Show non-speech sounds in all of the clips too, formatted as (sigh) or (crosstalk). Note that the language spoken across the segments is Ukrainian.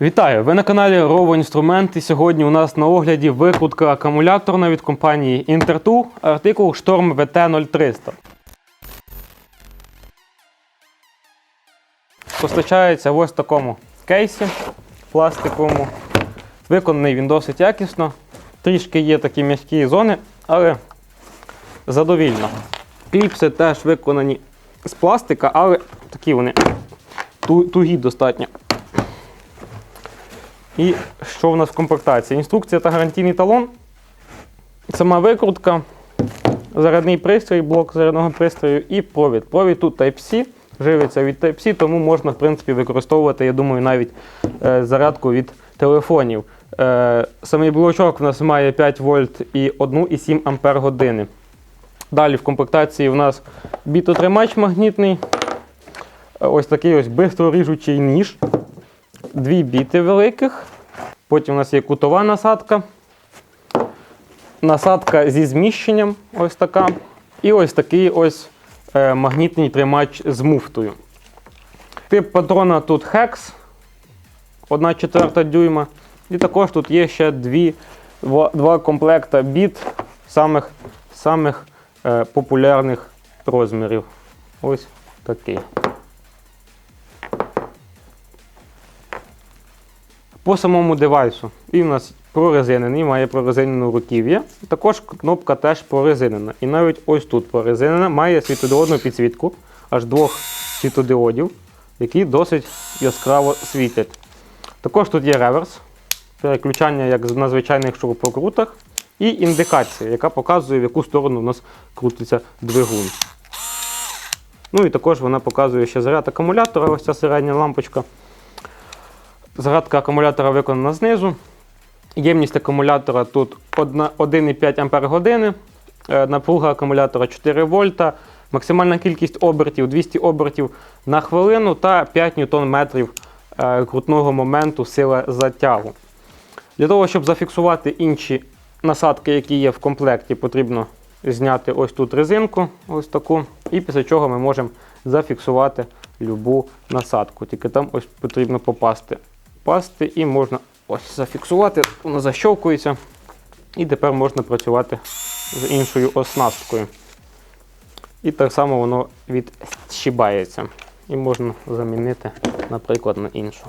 Вітаю! Ви на каналі Rovo Інструмент і сьогодні у нас на огляді викрутка акумуляторна від компанії Intertool, артикул Storm VT0300. Постачається в ось такому кейсі пластиковому. Виконаний він досить якісно. Трішки є такі м'які зони, але задовільно. Кліпси теж виконані з пластика, але такі вони тугі достатньо. І що в нас в комплектації? Інструкція та гарантійний талон. Сама викрутка, зарядний пристрій, блок зарядного пристрою і провід. Провід тут Type-C, живиться від Type-C, тому можна в принципі використовувати, я думаю, навіть е, зарядку від телефонів. Е, самий блочок в нас має 5 вольт і 1,7 ампер години. Далі в комплектації у нас бітотримач магнітний. Е, Ось такий ось бистроріжучий ніж дві біти великих. Потім у нас є кутова насадка. Насадка зі зміщенням, ось така. І ось такий ось е, магнітний тримач з муфтою. Тип патрона тут Hex 1 четверта дюйма. І також тут є ще дві, два, два комплекта біт самих, самих е, популярних розмірів. Ось такий. По самому девайсу він у нас прорезинений, має прорезинену руків'я. Також кнопка теж прорезинена. І навіть ось тут прорезинена, має світодіодну підсвітку, аж двох світодіодів, які досить яскраво світять. Також тут є реверс, переключання як на звичайних шурупокрутах, і індикація, яка показує, в яку сторону у нас крутиться двигун. Ну і також вона показує ще заряд акумулятора, ось ця середня лампочка. Зарядка акумулятора виконана знизу. Ємність акумулятора тут 1,5 Ампер години. Е, Напруга акумулятора 4 вольта. Максимальна кількість обертів 200 обертів на хвилину та 5 ньютон-метрів е, крутного моменту сила затягу. Для того, щоб зафіксувати інші насадки, які є в комплекті, потрібно зняти ось тут резинку, ось таку, і після чого ми можемо зафіксувати любу насадку. Тільки там ось потрібно попасти. Пасти і можна ось зафіксувати, воно защовкується. І тепер можна працювати з іншою оснасткою. І так само воно відщібається. І можна замінити, наприклад, на іншу.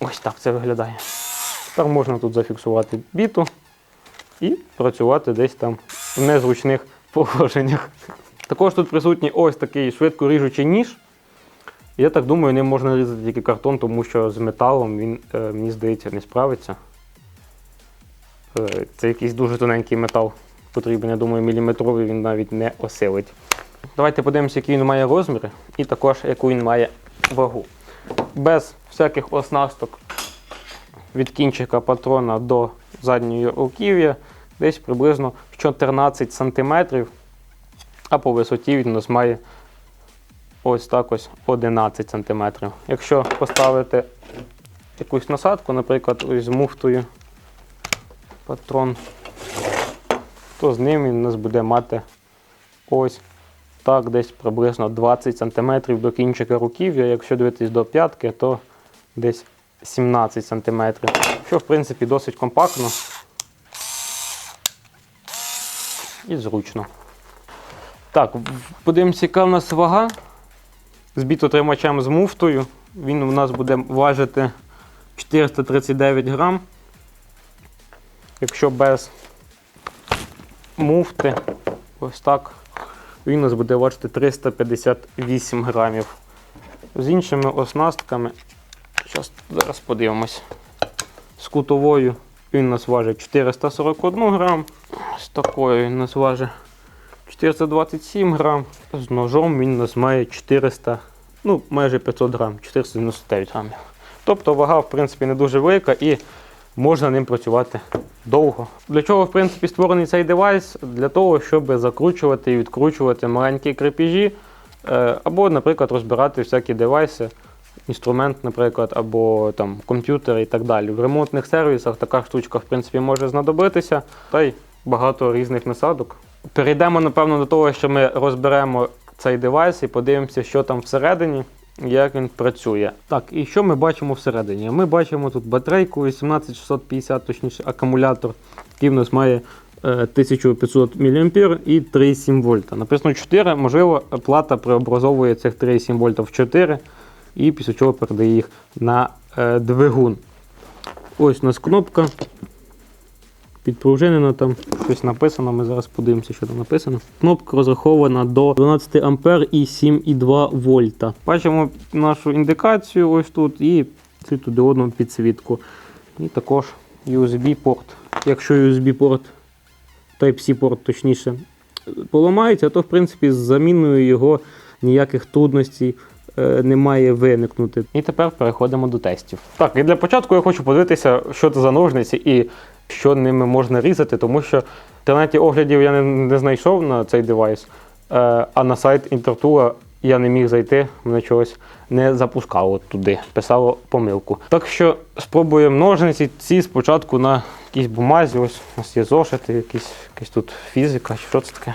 Ось так це виглядає. Тепер можна тут зафіксувати біту і працювати десь там в незручних положеннях. Також тут присутній ось такий швидко ріжучий ніж. Я так думаю, ним можна різати тільки картон, тому що з металом він, е, мені здається, не справиться. Е, це якийсь дуже тоненький метал потрібен, я думаю, міліметровий він навіть не осилить. Давайте подивимося, які він має розміри і також яку він має вагу. Без всяких оснасток від кінчика патрона до задньої руків'я десь приблизно 14 см, а по висоті він у нас має ось так ось 11 см. Якщо поставити якусь насадку, наприклад, ось з муфтою патрон, то з ним він у нас буде мати ось так десь приблизно 20 см до кінчика руків'я. Якщо дивитись до п'ятки, то десь 17 см. Що в принципі досить компактно і зручно. Так, подивимося, яка в нас вага з бітотримачем з муфтою. Він у нас буде важити 439 грам. Якщо без муфти, ось так, він у нас буде важити 358 грамів. З іншими оснастками, зараз, зараз подивимось. З кутовою він у нас важить 441 грам. З такою він у нас важить 427 грам. З ножом він нас має 400, ну майже 500 грам, 499 грамів. Тобто вага, в принципі, не дуже велика і можна ним працювати довго. Для чого, в принципі, створений цей девайс? Для того, щоб закручувати і відкручувати маленькі крепежі, е, або, наприклад, розбирати всякі девайси, інструмент, наприклад, або там комп'ютери і так далі. В ремонтних сервісах така штучка, в принципі, може знадобитися, та й багато різних насадок. Перейдемо, напевно, до того, що ми розберемо цей девайс і подивимося, що там всередині. як він працює. Так, і що ми бачимо всередині? Ми бачимо тут батарейку 18650, точніше акумулятор, який в нас має е, 1500 мА і 3,7 вольта. Написано 4, можливо, плата преобразовує цих 3,7 вольта в 4 і після чого передає їх на е, двигун. Ось у нас кнопка. Підпружинено там щось написано. Ми зараз подивимося, що там написано. Кнопка розрахована до 12 ампер і 7,2 вольта. Бачимо нашу індикацію ось тут і світлодіодну підсвітку. І також USB-порт. Якщо USB-порт, Type-C порт точніше, поламається, то в принципі з заміною його ніяких трудностей е, не має виникнути. І тепер переходимо до тестів. Так, і для початку я хочу подивитися, що це за ножниці і що ними можна різати, тому що в інтернеті оглядів я не, не знайшов на цей девайс, е, а на сайт Інтертула я не міг зайти, мене чогось не запускало туди, писало помилку. Так що спробуємо ножниці ці спочатку на якійсь бумазі. Ось у нас є зошити, якісь, якась тут фізика, що це таке.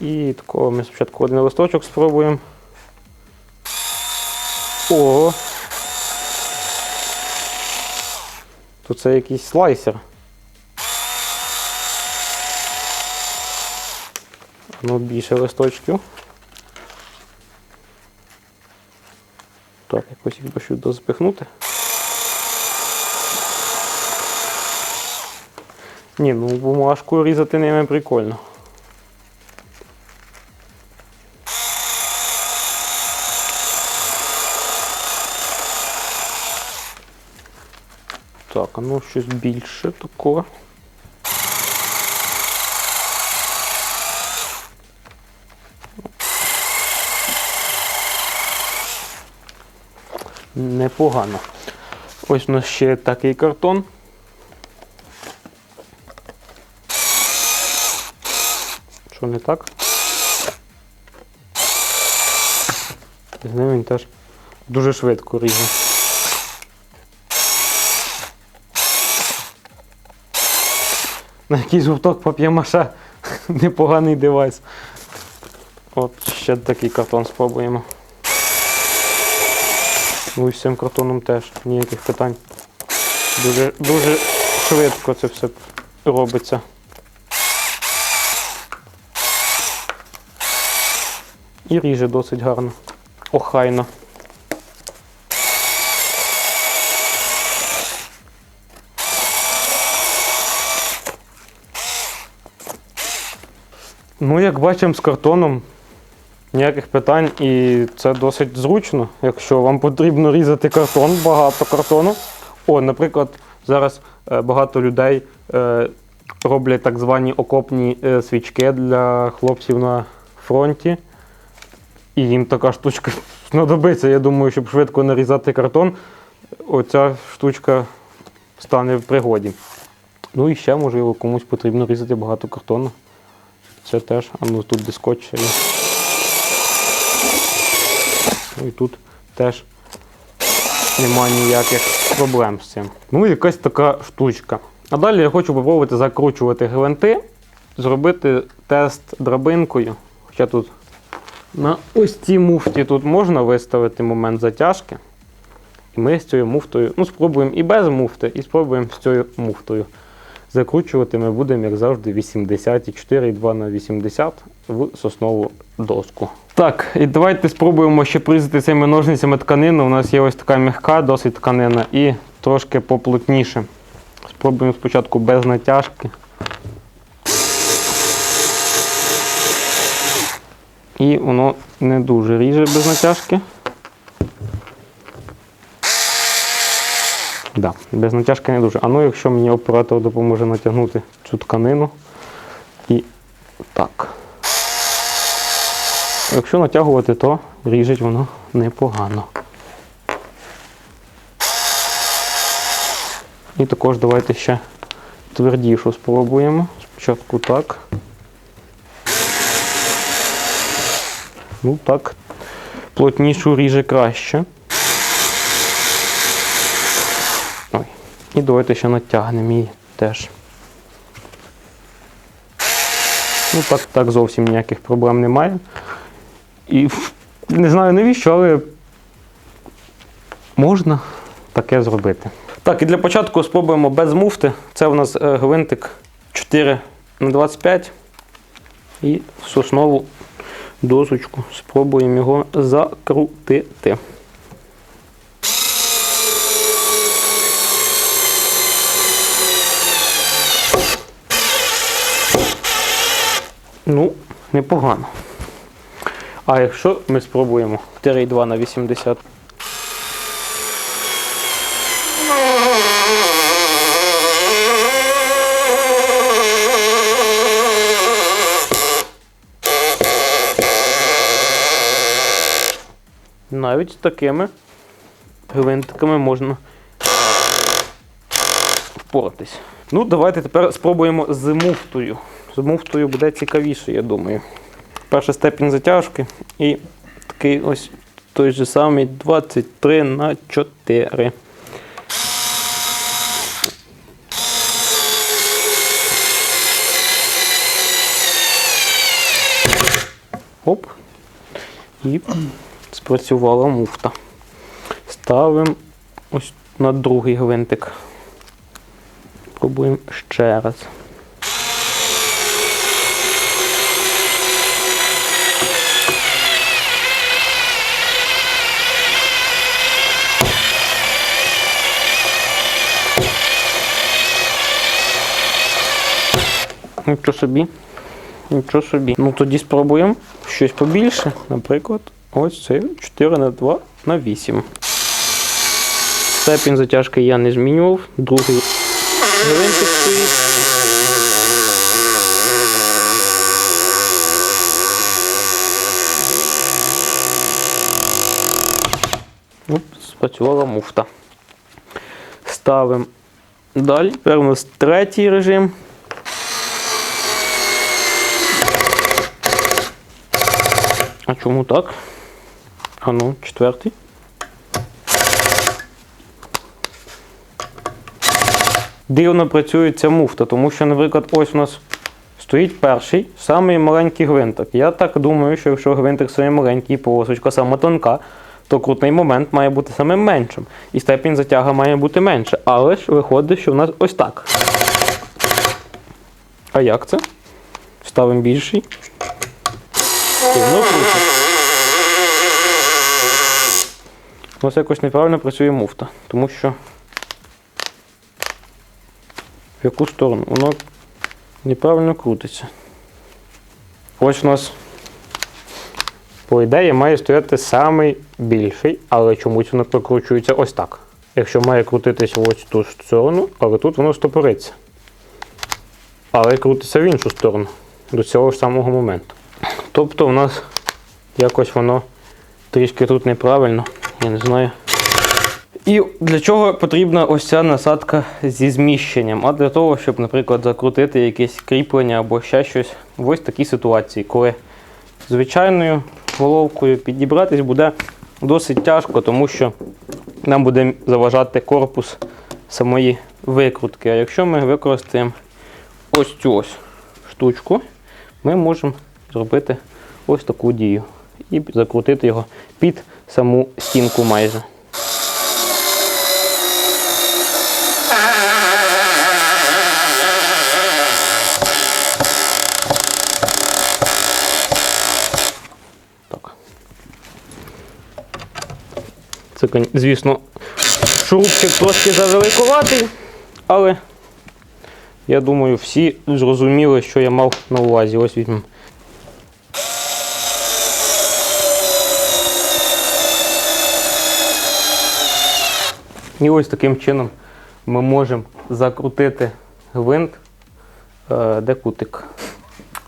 І такого ми спочатку один листочок спробуємо. Ого! То це якийсь слайсер. Ну, більше листочків. Так, якось їх сюди запихнути. Ні, ну бумажку різати ними прикольно. Так, а ну щось більше такого. Непогано. Ось у нас ще такий картон. Що не так? З ним він теж дуже швидко ріже. На якийсь жовток пап'ємаша (laughs) непоганий девайс. От ще такий картон спробуємо. Ну і з цим картоном теж ніяких питань. Дуже, дуже швидко це все робиться. І ріже досить гарно. Охайно. Ну, як бачимо з картоном, ніяких питань, і це досить зручно, якщо вам потрібно різати картон, багато картону. О, наприклад, зараз е, багато людей е, роблять так звані окопні е, свічки для хлопців на фронті. І їм така штучка (laughs) знадобиться. Я думаю, щоб швидко нарізати картон, оця штучка стане в пригоді. Ну і ще, можливо, комусь потрібно різати багато картону. Це теж, а ну тут де скотч ще є. Ну і тут теж немає ніяких проблем з цим. Ну, якась така штучка. А далі я хочу спробувати закручувати гвинти, зробити тест драбинкою. Хоча тут на ось цій муфті тут можна виставити момент затяжки. І ми з цією муфтою, ну, спробуємо і без муфти, і спробуємо з цією муфтою. Закручувати ми будемо, як завжди, 80 і 4,2 на 80 в соснову доску. Так, і давайте спробуємо ще призити цими ножницями тканину. У нас є ось така м'яка, досить тканина, і трошки поплотніше. Спробуємо спочатку без натяжки. І воно не дуже ріже без натяжки. Да, без натяжки не дуже. А ну, якщо мені оператор допоможе натягнути цю тканину. І так. Якщо натягувати, то ріжить воно непогано. І також давайте ще твердішу спробуємо. Спочатку так. Ну так, плотнішу ріже краще. І давайте ще натягнемо її теж. Ну так, так зовсім ніяких проблем немає. І не знаю навіщо, але можна таке зробити. Так, і для початку спробуємо без муфти. Це у нас е, гвинтик 4 на 25 і в соснову досочку. Спробуємо його закрутити. Ну, непогано. А якщо ми спробуємо 4,2 на 80. Навіть з такими гвинтиками можна впоратись. Ну, давайте тепер спробуємо з муфтою. З муфтою буде цікавіше, я думаю. Перша степінь затяжки і такий ось той же самий 23 на 4. Оп. І спрацювала муфта. Ставимо ось на другий гвинтик. Пробуємо ще раз. Нічого собі. Нічого собі. Ну тоді спробуємо щось побільше. Наприклад, ось цей 4 на 2 на 8. Степінь затяжки я не змінював. Другий. Оп, спрацювала муфта. Ставимо далі. Тепер у нас третій режим. А чому так? А ну, четвертий. Дивно працює ця муфта, тому що, наприклад, ось у нас стоїть перший, самий маленький гвинтик. Я так думаю, що якщо гвинтик самий маленький і полосочка сама тонка, то крутний момент має бути самим меншим. І степінь затяга має бути менше. Але ж виходить, що в нас ось так. А як це? Ставимо більший. І воно крутить. Ось якось неправильно працює муфта, тому що в яку сторону? Воно неправильно крутиться. Ось у нас, по ідеї, має стояти самий більший, але чомусь воно прокручується ось так. Якщо має крутитися в ось ту сторону, але тут воно стопориться. Але крутиться в іншу сторону до цього ж самого моменту. Тобто у нас якось воно трішки тут неправильно, я не знаю. І для чого потрібна ось ця насадка зі зміщенням? А для того, щоб, наприклад, закрутити якесь кріплення або ще щось в ось такій ситуації, коли звичайною головкою підібратись буде досить тяжко, тому що нам буде заважати корпус самої викрутки. А якщо ми використаємо ось цю ось штучку, ми можемо зробити ось таку дію і закрутити його під саму стінку майже. Це, звісно, шурупчик трошки завеликуватий, але я думаю, всі зрозуміли, що я мав на увазі. Ось візьмемо. І ось таким чином ми можемо закрутити гвинт, е, де кутик.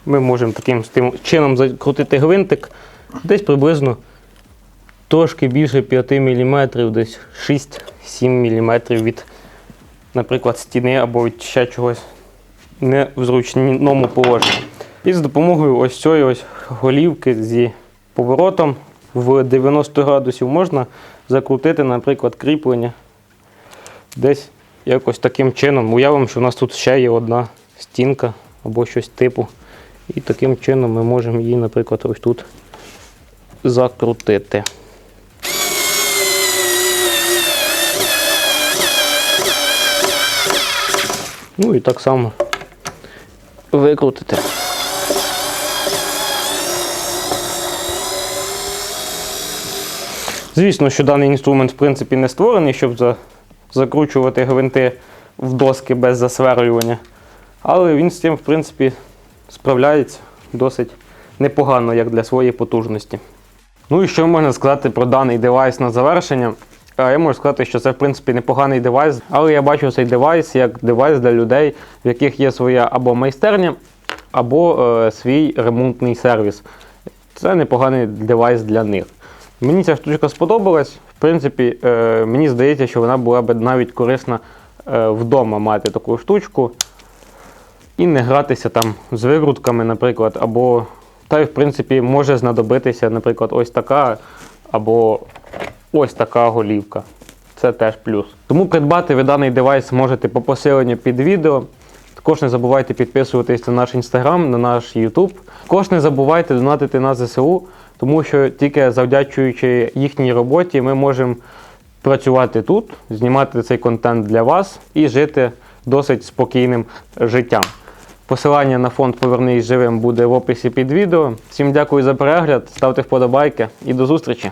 Ми можемо таким чином закрутити гвинтик десь приблизно трошки більше 5 мм, десь 6-7 мм від, наприклад, стіни або від ще чогось не в зручному положенні. І з допомогою ось цієї ось голівки зі поворотом в 90 градусів можна закрутити, наприклад, кріплення десь якось таким чином. Уявимо, що в нас тут ще є одна стінка або щось типу. І таким чином ми можемо її, наприклад, ось тут закрутити. Ну і так само викрутити. Звісно, що даний інструмент в принципі не створений, щоб за закручувати гвинти в доски без засверлювання. Але він з цим, в принципі, справляється досить непогано, як для своєї потужності. Ну і що можна сказати про даний девайс на завершення? Я можу сказати, що це в принципі непоганий девайс, але я бачу цей девайс як девайс для людей, в яких є своя або майстерня, або е, свій ремонтний сервіс. Це непоганий девайс для них. Мені ця штучка сподобалась. В принципі, е, мені здається, що вона була б навіть корисна е, вдома мати таку штучку і не гратися там з викрутками, наприклад, або та й в принципі може знадобитися, наприклад, ось така або ось така голівка. Це теж плюс. Тому придбати ви даний девайс можете по посиленню під відео. Також не забувайте підписуватись на наш інстаграм, на наш Ютуб. Також не забувайте донатити на ЗСУ, тому що тільки завдячуючи їхній роботі, ми можемо працювати тут, знімати цей контент для вас і жити досить спокійним життям. Посилання на фонд Повернись живим буде в описі під відео. Всім дякую за перегляд, ставте вподобайки і до зустрічі!